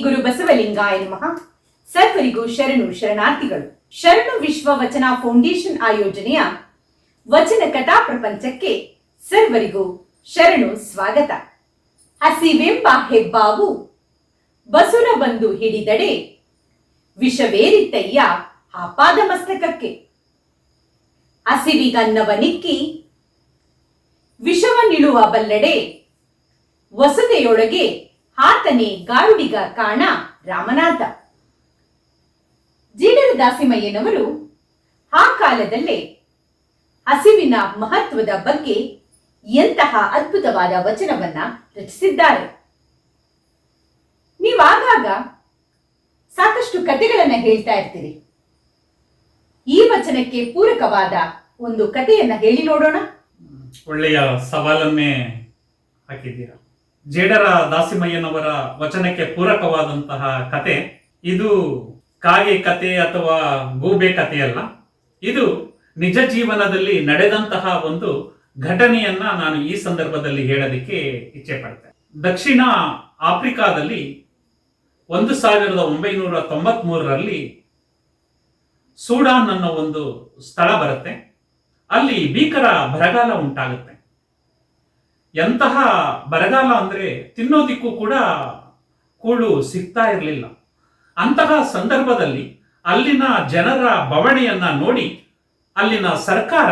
ಗುರು ಬಸವಲಿಂಗಾಯ ನಮಃ. ಸರ್ವರಿಗೂ ಶರಣು ಶರಣಾರ್ಥಿಗಳು. ಶರಣು ವಿಶ್ವ ವಚನ ಫೌಂಡೇಶನ್ ಆಯೋಜನೆಯ ವಚನ ಕಥಾ ಪ್ರಪಂಚಕ್ಕೆ ಸರ್ವರಿಗೂ ಶರಣು ಸ್ವಾಗತ. ಹಸಿವೆಂಬ ಹೆಬ್ಬಾವು ಬಸುರ ಬಂದು ಹಿಡಿದಡೆ ವಿಷವೇರಿತಯ್ಯ ಆಪಾದ ಮಸ್ತಕಕ್ಕೆ. ಹಸಿವಿಗನ್ನವನಿಕ್ಕಿ ವಿಷವನ್ನಿಳುವ ಬಲ್ಲಡೆ ವಸತೆಯೊಳಗೆ ಆತನೇ ಗಾರುಡಿಗ ಕಾಣ ರಾಮನಾಥ. ಜೀಡರ ದಾಸಿಮಯ್ಯನವರು ಆ ಕಾಲದಲ್ಲೇ ಹಸಿವಿನ ಮಹತ್ವದ ಬಗ್ಗೆ ಎಂತಹ ಅದ್ಭುತವಾದ ವಚನವನ್ನ ರಚಿಸಿದ್ದಾರೆ. ನೀವಾಗಾಗ ಸಾಕಷ್ಟು ಕಥೆಗಳನ್ನ ಹೇಳ್ತಾ ಇರ್ತೀರಿ. ಈ ವಚನಕ್ಕೆ ಪೂರಕವಾದ ಒಂದು ಕಥೆಯನ್ನ ಹೇಳಿ ನೋಡೋಣ. ಒಳ್ಳೆಯ ಸವಾಲನ್ನೇ ಹಾಕಿದ್ದೀರಾ? ಜೇಡರ ದಾಸಿಮಯ್ಯನವರ ವಚನಕ್ಕೆ ಪೂರಕವಾದಂತಹ ಕತೆ. ಇದು ಕಾಗೆ ಕತೆ ಅಥವಾ ಗೂಬೆ ಕಥೆಯಲ್ಲ ಇದು ನಿಜ ಜೀವನದಲ್ಲಿ ನಡೆದಂತಹ ಒಂದು ಘಟನೆಯನ್ನ ನಾನು ಈ ಸಂದರ್ಭದಲ್ಲಿ ಹೇಳೋದಕ್ಕೆ ಇಚ್ಛೆ ಪಡ್ತೇನೆ ದಕ್ಷಿಣ ಆಫ್ರಿಕಾದಲ್ಲಿ ಒಂದು ಸಾವಿರದ ಒಂಬೈನೂರ ತೊಂಬತ್ ಮೂರರಲ್ಲಿ ಸೂಡಾನ್ ಅನ್ನೋ ಒಂದು ಸ್ಥಳ ಬರುತ್ತೆ. ಅಲ್ಲಿ ಭೀಕರ ಬರಗಾಲ ಉಂಟಾಗುತ್ತೆ. ಎಂತಹ ಬರಗಾಲ ಅಂದ್ರೆ ತಿನ್ನೋದಿಕ್ಕೂ ಕೂಡ ಕೂಳು ಸಿಗ್ತಾ ಇರಲಿಲ್ಲ. ಅಂತಹ ಸಂದರ್ಭದಲ್ಲಿ ಅಲ್ಲಿನ ಜನರ ಬವಣೆಯನ್ನ ನೋಡಿ ಅಲ್ಲಿನ ಸರ್ಕಾರ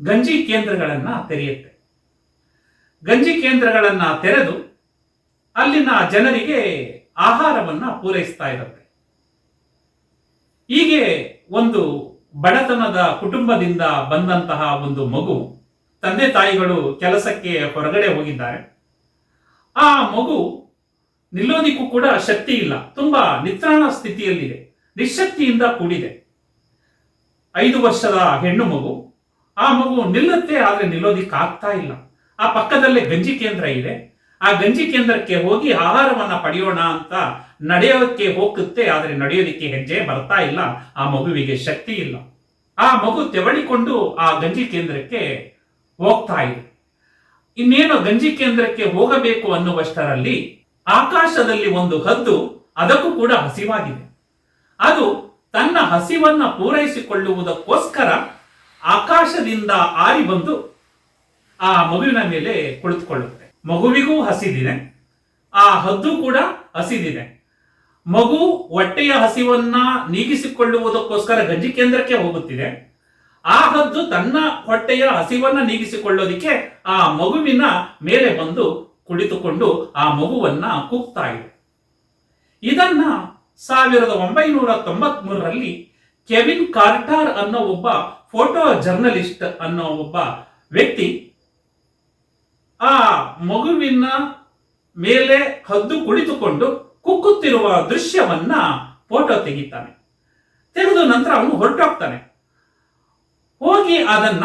ಗಂಜಿ ಕೇಂದ್ರಗಳನ್ನ ತೆರೆಯುತ್ತೆ. ಗಂಜಿ ಕೇಂದ್ರಗಳನ್ನ ತೆರೆದು ಅಲ್ಲಿನ ಜನರಿಗೆ ಆಹಾರವನ್ನ ಪೂರೈಸ್ತಾ ಇರುತ್ತೆ. ಹೀಗೆ ಒಂದು ಬಡತನದ ಕುಟುಂಬದಿಂದ ಬಂದಂತಹ ಒಂದು ಮಗು ತಂದೆ ತಾಯಿಗಳು ಕೆಲಸಕ್ಕೆ ಹೊರಗಡೆ ಹೋಗಿದ್ದಾರೆ. ಆ ಮಗು ನಿಲ್ಲೋದಿಕ್ಕೂ ಕೂಡ ಶಕ್ತಿ ಇಲ್ಲ. ತುಂಬಾ ನಿತ್ರಾಣ ಸ್ಥಿತಿಯಲ್ಲಿದೆ. ನಿಶಕ್ತಿಯಿಂದ ಕೂಡಿದೆ. ಐದು ವರ್ಷದ ಹೆಣ್ಣು ಮಗು, ಆ ಮಗು ನಿಲ್ಲುತ್ತೆ ಆದರೆ ನಿಲ್ಲೋದಿಕ್ಕೆ ಆಗ್ತಾ ಇಲ್ಲ. ಆ ಪಕ್ಕದಲ್ಲೇ ಗಂಜಿ ಕೇಂದ್ರ ಇದೆ. ಆ ಗಂಜಿ ಕೇಂದ್ರಕ್ಕೆ ಹೋಗಿ ಆಹಾರವನ್ನ ಪಡೆಯೋಣ ಅಂತ ನಡೆಯೋದಕ್ಕೆ ಹೋಗುತ್ತೆ ಆದರೆ ನಡೆಯೋದಿಕ್ಕೆ ಹೆಜ್ಜೆ ಬರ್ತಾ ಇಲ್ಲ. ಆ ಮಗುವಿಗೆ ಶಕ್ತಿ ಇಲ್ಲ. ಆ ಮಗು ತೆವಳಿಕೊಂಡು ಆ ಗಂಜಿ ಕೇಂದ್ರಕ್ಕೆ ಹೋಗ್ತಾ ಇದೆ. ಇನ್ನೇನು ಗಂಜಿ ಕೇಂದ್ರಕ್ಕೆ ಹೋಗಬೇಕು ಅನ್ನುವಷ್ಟರಲ್ಲಿ ಆಕಾಶದಲ್ಲಿ ಒಂದು ಹದ್ದು ಅದಕ್ಕೂ ಕೂಡ ಹಸಿವಾಗಿದೆ. ಅದು ತನ್ನ ಹಸಿವನ್ನ ಪೂರೈಸಿಕೊಳ್ಳುವುದಕ್ಕೋಸ್ಕರ ಆಕಾಶದಿಂದ ಆರಿ ಬಂದು ಆ ಮಗುವಿನ ಮೇಲೆ ಕುಳಿತುಕೊಳ್ಳುತ್ತೆ. ಮಗುವಿಗೂ ಹಸಿದಿದೆ. ಆ ಹದ್ದು ಕೂಡ ಹಸಿದಿದೆ. ಮಗು ಹೊಟ್ಟೆಯ ಹಸಿವನ್ನ ನೀಗಿಸಿಕೊಳ್ಳುವುದಕ್ಕೋಸ್ಕರ ಗಂಜಿ ಕೇಂದ್ರಕ್ಕೆ ಹೋಗುತ್ತಿದೆ. ಆ ಹದ್ದು ತನ್ನ ಹೊಟ್ಟೆಯ ಹಸಿವನ್ನ ನೀಗಿಸಿಕೊಳ್ಳೋದಿಕ್ಕೆ ಆ ಮಗುವಿನ ಮೇಲೆ ಬಂದು ಕುಳಿತುಕೊಂಡು ಆ ಮಗುವನ್ನ ಕೂಗ್ತಾ ಇದೆ. ಇದನ್ನ ಸಾವಿರದ ಒಂಬೈನೂರ ತೊಂಬತ್ ಮೂರರಲ್ಲಿ ಕೆವಿನ್ ಕಾರ್ಟಾರ್ ಅನ್ನೋ ಒಬ್ಬ ಫೋಟೋ ಜರ್ನಲಿಸ್ಟ್ ಅನ್ನೋ ಒಬ್ಬ ವ್ಯಕ್ತಿ ಆ ಮಗುವಿನ ಮೇಲೆ ಹದ್ದು ಕುಳಿತುಕೊಂಡು ಕುಕ್ಕುತ್ತಿರುವ ದೃಶ್ಯವನ್ನ ಫೋಟೋ ತೆಗಿತಾನೆ. ತೆಗೆದು ನಂತರ ಅವನು ಹೊರಟೋಗ್ತಾನೆ. ಹೋಗಿ ಅದನ್ನ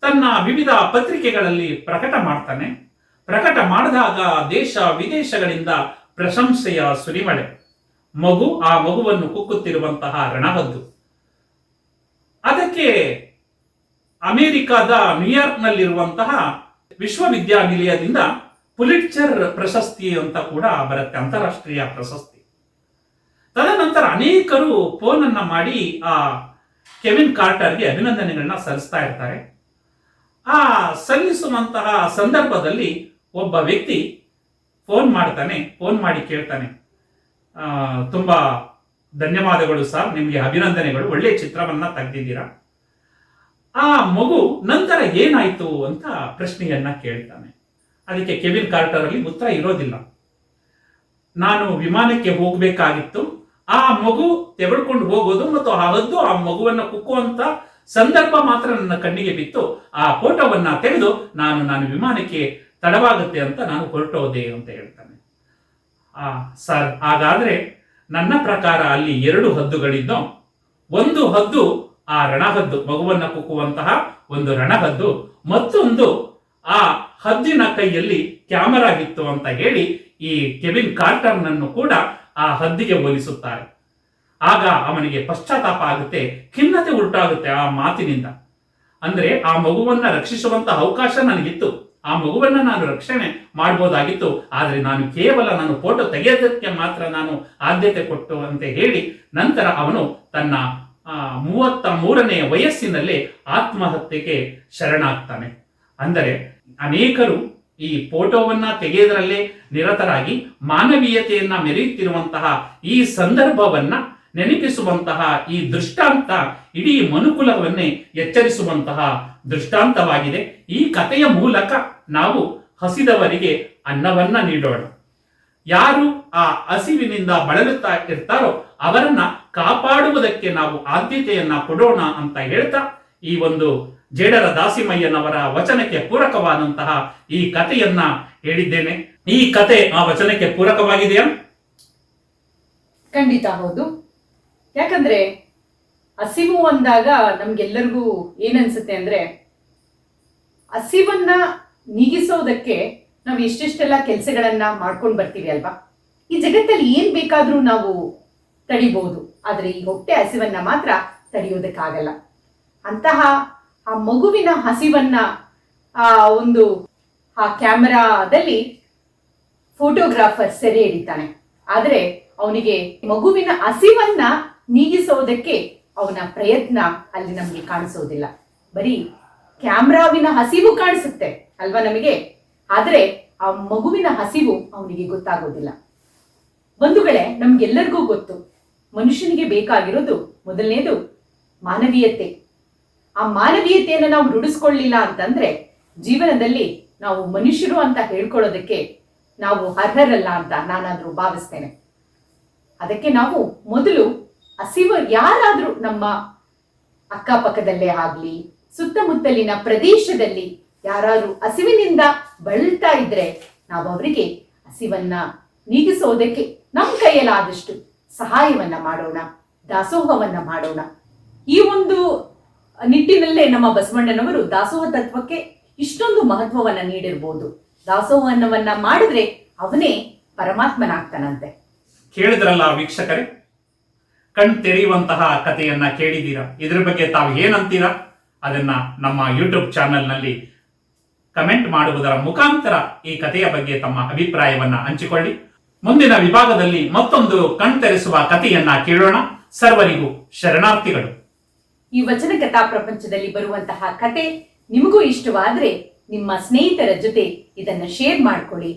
ತನ್ನ ವಿವಿಧ ಪತ್ರಿಕೆಗಳಲ್ಲಿ ಪ್ರಕಟ ಮಾಡ್ತಾನೆ. ಪ್ರಕಟ ಮಾಡಿದಾಗ ದೇಶ ವಿದೇಶಗಳಿಂದ ಪ್ರಶಂಸೆಯ ಸುರಿಮಳೆ. ಮಗು ಆ ಮಗುವನ್ನು ಕುಕ್ಕುತ್ತಿರುವಂತಹ ರಣಹದ್ದು. ಅದಕ್ಕೆ ಅಮೆರಿಕದ ನ್ಯೂಯಾರ್ಕ್ನಲ್ಲಿರುವಂತಹ ವಿಶ್ವವಿದ್ಯಾನಿಲಯದಿಂದ ಪುಲಿಟ್ಚರ್ ಪ್ರಶಸ್ತಿ ಅಂತ ಕೂಡ ಬರುತ್ತೆ, ಅಂತಾರಾಷ್ಟ್ರೀಯ ಪ್ರಶಸ್ತಿ. ತದನಂತರ ಅನೇಕರು ಫೋನ್ ಅನ್ನ ಮಾಡಿ ಆ ಕೆವಿನ್ ಕಾರ್ಟರ್ಗೆ ಅಭಿನಂದನೆಗಳನ್ನ ಸಲ್ಲಿಸ್ತಾ ಇರ್ತಾರೆ. ಆ ಸಲ್ಲಿಸುವಂತಹ ಸಂದರ್ಭದಲ್ಲಿ ಒಬ್ಬ ವ್ಯಕ್ತಿ ಫೋನ್ ಮಾಡ್ತಾನೆ, ಫೋನ್ ಮಾಡಿ ಕೇಳ್ತಾನೆ. ತುಂಬ ಧನ್ಯವಾದಗಳು ಸರ್, ನಿಮಗೆ ಅಭಿನಂದನೆಗಳು ಒಳ್ಳೆಯ ಚಿತ್ರವನ್ನ ತೆಗೆದಿದ್ದೀರಾ? ಆ ಮಗು ನಂತರ ಏನಾಯ್ತು ಅಂತ ಪ್ರಶ್ನೆಯನ್ನ ಕೇಳ್ತಾನೆ. ಅದಕ್ಕೆ ಕೆವಿನ್ ಕಾರ್ಟರ್ ಅಲ್ಲಿ ಉತ್ತರ ಇರೋದಿಲ್ಲ. ನಾನು ವಿಮಾನಕ್ಕೆ ಹೋಗಬೇಕಾಗಿತ್ತು. ಆ ಮಗು ತೆಗೆದುಕೊಂಡು ಹೋಗೋದು ಮತ್ತು ಆ ಹದ್ದು ಆ ಮಗುವನ್ನ ಕುಕ್ಕುವಂತ ಸಂದರ್ಭ ಮಾತ್ರ ನನ್ನ ಕಣ್ಣಿಗೆ ಬಿತ್ತು. ಆ ಫೋಟೋವನ್ನ ತೆಗೆದು ನಾನು ನಾನು ವಿಮಾನಕ್ಕೆ ತಡವಾಗುತ್ತೆ ಅಂತ ನಾನು ಹೊರಟೋದೆ ಅಂತ ಹೇಳ್ತಾನೆ. ಆ, ಸರ್, ಹಾಗಾದ್ರೆ ನನ್ನ ಪ್ರಕಾರ ಅಲ್ಲಿ ಎರಡು ಹದ್ದುಗಳಿದ್ದು, ಒಂದು ಹದ್ದು ಆ ರಣಹದ್ದು, ಮಗುವನ್ನ ಕುಕ್ಕುವಂತಹ ಒಂದು ರಣಹದ್ದು, ಮತ್ತೊಂದು ಆ ಹದ್ದಿನ ಕೈಯಲ್ಲಿ ಕ್ಯಾಮರಾ ಇತ್ತು ಅಂತ ಹೇಳಿ ಈ ಕೆವಿನ್ ಕಾರ್ಟರ್ನನ್ನು ಕೂಡ ಆ ಹದ್ದಿಗೆ ಹೋಲಿಸುತ್ತಾರೆ. ಆಗ ಅವನಿಗೆ ಪಶ್ಚಾತ್ತಾಪ ಆಗುತ್ತೆ, ಖಿನ್ನತೆ ಉಂಟಾಗುತ್ತೆ ಆ ಮಾತಿನಿಂದ. ಅಂದ್ರೆ ಆ ಮಗುವನ್ನ ರಕ್ಷಿಸುವಂತ ಅವಕಾಶ ನನಗಿತ್ತು, ಆ ಮಗುವನ್ನ ನಾನು ರಕ್ಷಣೆ ಮಾಡಬಹುದಾಗಿತ್ತು ಆದರೆ ನಾನು ಕೇವಲ ನಾನು ಫೋಟೋ ತೆಗೆಯೋದಕ್ಕೆ ಮಾತ್ರ ನಾನು ಆದ್ಯತೆ ಕೊಟ್ಟು ಅಂತ ಹೇಳಿ ನಂತರ ಅವನು ತನ್ನ ಮೂವತ್ತ ಮೂರನೆಯ ವಯಸ್ಸಿನಲ್ಲಿ ಆತ್ಮಹತ್ಯೆಗೆ ಶರಣಾಗ್ತಾನೆ. ಅಂದರೆ ಅನೇಕರು ಈ ಫೋಟೋವನ್ನ ತೆಗೆಯೋದ್ರಲ್ಲೇ ನಿರತರಾಗಿ ಮಾನವೀಯತೆಯನ್ನ ಮೆರೆಯುತ್ತಿರುವಂತಹ ಈ ಸಂದರ್ಭವನ್ನ ನೆನಪಿಸುವಂತಹ ಈ ದೃಷ್ಟಾಂತ ಇಡೀ ಮನುಕುಲವನ್ನೇ ಎಚ್ಚರಿಸುವಂತಹ ದೃಷ್ಟಾಂತವಾಗಿದೆ. ಈ ಕಥೆಯ ಮೂಲಕ ನಾವು ಹಸಿದವರಿಗೆ ಅನ್ನವನ್ನ ನೀಡೋಣ. ಯಾರು ಆ ಹಸಿವಿನಿಂದ ಬಳಲುತ್ತಾ ಇರ್ತಾರೋ ಅವರನ್ನ ಕಾಪಾಡುವುದಕ್ಕೆ ನಾವು ಆದ್ಯತೆಯನ್ನ ಕೊಡೋಣ ಅಂತ ಹೇಳ್ತಾ ಈ ಒಂದು ಜೇಡರ ದಾಸಿಮಯ್ಯನವರ ವಚನಕ್ಕೆ ಪೂರಕವಾದಂತಹ ಈ ಕಥೆಯನ್ನ ಹೇಳಿದ್ದೇನೆ. ಈ ಕತೆ ಆ ವಚನಕ್ಕೆ ಪೂರಕವಾಗಿದೆಯಾ? ಖಂಡಿತ ಹೌದು. ಯಾಕಂದ್ರೆ ಹಸಿವು ಅಂದಾಗ ನಮ್ಗೆಲ್ಲರಿಗೂ ಏನನ್ಸುತ್ತೆ ಅಂದ್ರೆ ಹಸಿವನ್ನ ನೀಗಿಸೋದಕ್ಕೆ ನಾವು ಎಷ್ಟೆಷ್ಟೆಲ್ಲ ಕೆಲಸಗಳನ್ನ ಮಾಡ್ಕೊಂಡು ಬರ್ತೀವಿ ಅಲ್ವಾ? ಈ ಜಗತ್ತಲ್ಲಿ ಏನ್ ಬೇಕಾದ್ರೂ ನಾವು ತಡಿಬಹುದು ಆದ್ರೆ ಈ ಹೊಟ್ಟೆ ಹಸಿವನ್ನ ಮಾತ್ರ ತಡೆಯೋದಕ್ಕಾಗಲ್ಲ. ಅಂತಹ ಆ ಮಗುವಿನ ಹಸಿವನ್ನ ಆ ಒಂದು ಆ ಕ್ಯಾಮರಾದಲ್ಲಿ ಫೋಟೋಗ್ರಾಫರ್ ಸೆರೆ ಹಿಡಿತಾನೆ. ಆದರೆ ಅವನಿಗೆ ಮಗುವಿನ ಹಸಿವನ್ನ ನೀಗಿಸೋದಕ್ಕೆ ಅವನ ಪ್ರಯತ್ನ ಅಲ್ಲಿ ನಮಗೆ ಕಾಣಿಸೋದಿಲ್ಲ. ಬರೀ ಕ್ಯಾಮ್ರಾವಿನ ಹಸಿವು ಕಾಣಿಸುತ್ತೆ ಅಲ್ವಾ ನಮಗೆ? ಆದ್ರೆ ಆ ಮಗುವಿನ ಹಸಿವು ಅವನಿಗೆ ಗೊತ್ತಾಗೋದಿಲ್ಲ. ಬಂಧುಗಳೇ, ನಮ್ಗೆಲ್ಲರಿಗೂ ಗೊತ್ತು. ಮನುಷ್ಯನಿಗೆ ಬೇಕಾಗಿರೋದು ಮೊದಲನೇದು ಮಾನವೀಯತೆ. ಆ ಮಾನವೀಯತೆಯನ್ನು ನಾವು ರೂಢಿಸ್ಕೊಳ್ಳಿಲ್ಲ ಅಂತಂದ್ರೆ ಜೀವನದಲ್ಲಿ ನಾವು ಮನುಷ್ಯರು ಅಂತ ಹೇಳ್ಕೊಳ್ಳೋದಕ್ಕೆ ನಾವು ಅರ್ಹರಲ್ಲ ಅಂತ ನಾನಾದ್ರೂ ಭಾವಿಸ್ತೇನೆ. ಅದಕ್ಕೆ ನಾವು ಮೊದಲು ಹಸಿವು ಯಾರಾದ್ರೂ ನಮ್ಮ ಅಕ್ಕಪಕ್ಕದಲ್ಲೇ ಆಗ್ಲಿ, ಸುತ್ತಮುತ್ತಲಿನ ಪ್ರದೇಶದಲ್ಲಿ ಯಾರಾದ್ರೂ ಹಸಿವಿನಿಂದ ಬಳಲ್ತಾ ಇದ್ರೆ ನಾವು ಅವರಿಗೆ ಹಸಿವನ್ನ ನೀಗಿಸೋದಕ್ಕೆ ನಮ್ಮ ಕೈಯಲ್ಲಾದಷ್ಟು ಸಹಾಯವನ್ನ ಮಾಡೋಣ, ದಾಸೋಹವನ್ನ ಮಾಡೋಣ. ಈ ಒಂದು ನಿಟ್ಟಿನಲ್ಲೇ ನಮ್ಮ ಬಸವಣ್ಣನವರು ದಾಸೋಹ ತತ್ವಕ್ಕೆ ಇಷ್ಟೊಂದು ಮಹತ್ವವನ್ನ ನೀಡಿರ್ಬೋದು. ದಾಸೋಹವನ್ನ ಮಾಡಿದ್ರೆ ಅವನೇ ಪರಮಾತ್ಮನಾಗ್ತಾನಂತೆ. ಕೇಳಿದ್ರಲ್ಲ ವೀಕ್ಷಕರೇ? ಕಣ್ ತೆರೆಯುವಂತಹ ಕಥೆಯನ್ನ ಕೇಳಿದ್ದೀರಾ? ಇದ್ರ ಬಗ್ಗೆ ತಾವು ಏನಂತೀರಾ? ಅದನ್ನ ನಮ್ಮ ಯೂಟ್ಯೂಬ್ ಚಾನೆಲ್ನಲ್ಲಿ ಕಮೆಂಟ್ ಮಾಡುವುದರ ಮುಖಾಂತರ ಈ ಕಥೆಯ ಬಗ್ಗೆ ತಮ್ಮ ಅಭಿಪ್ರಾಯವನ್ನ ಹಂಚಿಕೊಳ್ಳಿ. ಮುಂದಿನ ವಿಭಾಗದಲ್ಲಿ ಮತ್ತೊಂದು ಕಣ್ ತೆರೆಸುವ ಕಥೆಯನ್ನ ಕೇಳೋಣ. ಸರ್ವರಿಗೂ ಶರಣಾರ್ಥಿಗಳು. ಈ ವಚನ ಕಥಾ ಪ್ರಪಂಚದಲ್ಲಿ ಬರುವಂತಹ ಕತೆ ನಿಮಗೂ ಇಷ್ಟವಾದ್ರೆ ನಿಮ್ಮ ಸ್ನೇಹಿತರ ಜೊತೆ ಇದನ್ನ ಶೇರ್ ಮಾಡ್ಕೊಳ್ಳಿ.